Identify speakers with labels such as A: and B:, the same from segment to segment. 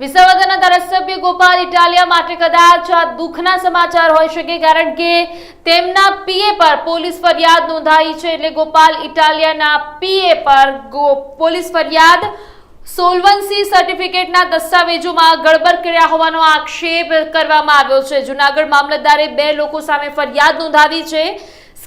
A: વિસાવદરના ધારાસભ્ય ગોપાલ ઇટાલિયા માટે કદાચ આ દુઃખના સમાચાર હોઈ શકે, કારણ કે તેમના પીએ પર પોલીસ ફરિયાદ નોંધાઈ છે. એટલે ગોપાલ ઇટાલિયાના પીએ પર પોલીસ ફરિયાદ સોલ્વન્સી સર્ટિફિકેટના દસ્તાવેજોમાં ગડબડ કર્યા હોવાનો આક્ષેપ કરવામાં આવ્યો છે. જુનાગઢ મામલતદારે બે લોકો સામે ફરિયાદ નોંધાવી છે.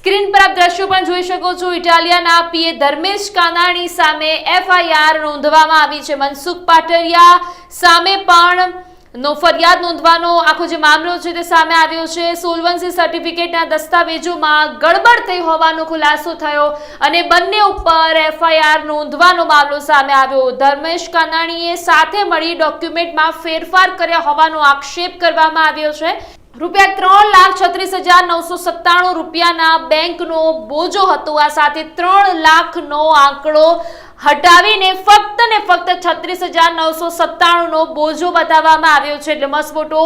A: સ્ક્રીન પર આપ દ્રશ્યો પણ જોઈ શકો છો. ઇટાલિયાના પીએ ધર્મેશ કાનાણી સામે એફઆઈઆર નોંધવામાં આવી છે. મનસુખ પાટરિયા સામે પણ નો ફરિયાદ નોંધવાનો આખો જે મામલો છે તે સામે આવ્યો છે. સોલ્વન્સી સર્ટિફિકેટના દસ્તાવેજોમાં ગડબડ થઈ હોવાનો ખુલાસો થયો અને બંને ઉપર એફઆઈઆર નોંધવાનો મામલો સામે આવ્યો. ધર્મેશ કાનાણીએ સાથે મળી ડોક્યુમેન્ટમાં ફેરફાર કર્યા હોવાનો આક્ષેપ કરવામાં આવ્યો છે. રૂપિયા ત્રણ લાખ છત્રીસ હજાર નવસો સત્તાણું રૂપિયાના બેંકનો બોજો હતો. આ સાથે ત્રણ લાખનો આંકડો હટાવીને ફક્ત ને ફક્ત છત્રીસ હજાર નવસો સત્તાણુંનો બોજો બતાવવામાં આવ્યો છે. એટલે મસમોટો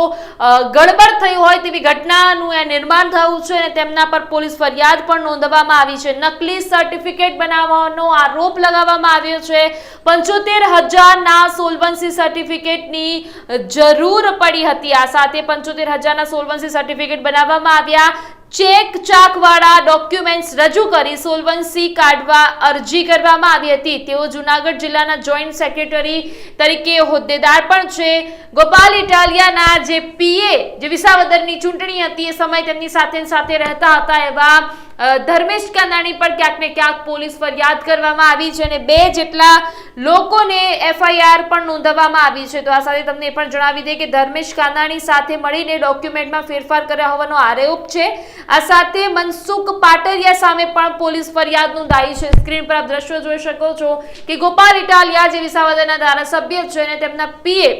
A: ગડબડ થયું હોય તેવી ઘટનાનું એ નિર્માણ થયું છે અને તેમના પર પોલીસ ફરિયાદ પણ નોંધવામાં આવી છે. નકલી સર્ટિફિકેટ બનાવવાનો આરોપ લગાવવામાં આવ્યો છે. પંચોતેર હજારના સોલવન્સી સર્ટિફિકેટની જરૂર પડી હતી. આ સાથે પંચોતેર હજારના સોલવન્સી સર્ટિફિકેટ બનાવવામાં આવ્યા ચેક ચાકવાળા ડોક્યુમેન્ટ્સ રજૂ કરી સોલ્વન્સી કાઢવા અરજી કરવામાં આવી હતી. તેઓ જુનાગઢ જિલ્લાના જોઈન્ટ સેક્રેટરી તરીકે હોદ્દેદાર પણ છે. ગોપાલ ઇટાલિયાના જે પીએ જે વિસાવદરની ચૂંટણી હતી, એ સમય તેમની સાથે સાથે રહેતા હતા એવા ધર્મેશ કાનાણી પર ક્યાંક ને ક્યાંક પોલીસ ફરિયાદ કરવામાં આવી છે અને બે જેટલા લોકોને એફઆઈઆર પણ નોંધવામાં આવી છે. તો આ સાથે તમને એ પણ જણાવી દે કે ધર્મેશ કાનાણી સાથે મળીને ડોક્યુમેન્ટમાં ફેરફાર કર્યા હોવાનો આરોપ છે. આ સાથે મનસુખ પાટરિયા સામે પણ પોલીસ ફરિયાદ નોંધાઈ છે. સ્ક્રીન પર આપ દ્રશ્યો જોઈ શકો છો કે ગોપાલ ઇટાલિયા જે વિસાવદરના ધારાસભ્ય છે અને તેમના પીએ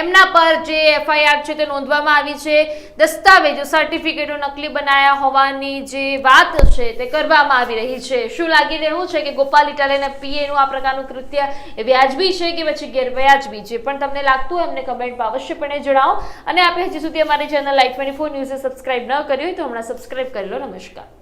A: એમના પર જે એફઆઈઆર છે તે નોંધવામાં આવી છે. દસ્તાવેજો સર્ટિફિકેટો નકલી બનાયા હોવાની જે વાત છે તે કરવામાં આવી રહી છે. શું લાગી રહ્યું છે કે ગોપાલ ઇટાલિયાના પીએનું આ પ્રકારનું કૃત્ય એ વ્યાજબી છે કે પછી ગેરવ્યાજબી છે? પણ તમને લાગતું હોય અમને કમેન્ટમાં અવશ્યપણે જણાવો. અને આપણે હજી સુધી અમારી ચેનલ લાઈફ ટ્વેન્ટી ફોર ન્યૂઝે સબસ્ક્રાઈબ ન કર્યું હોય તો હમણાં સબસ્ક્રાઇબ કરી લો. નમસ્કાર.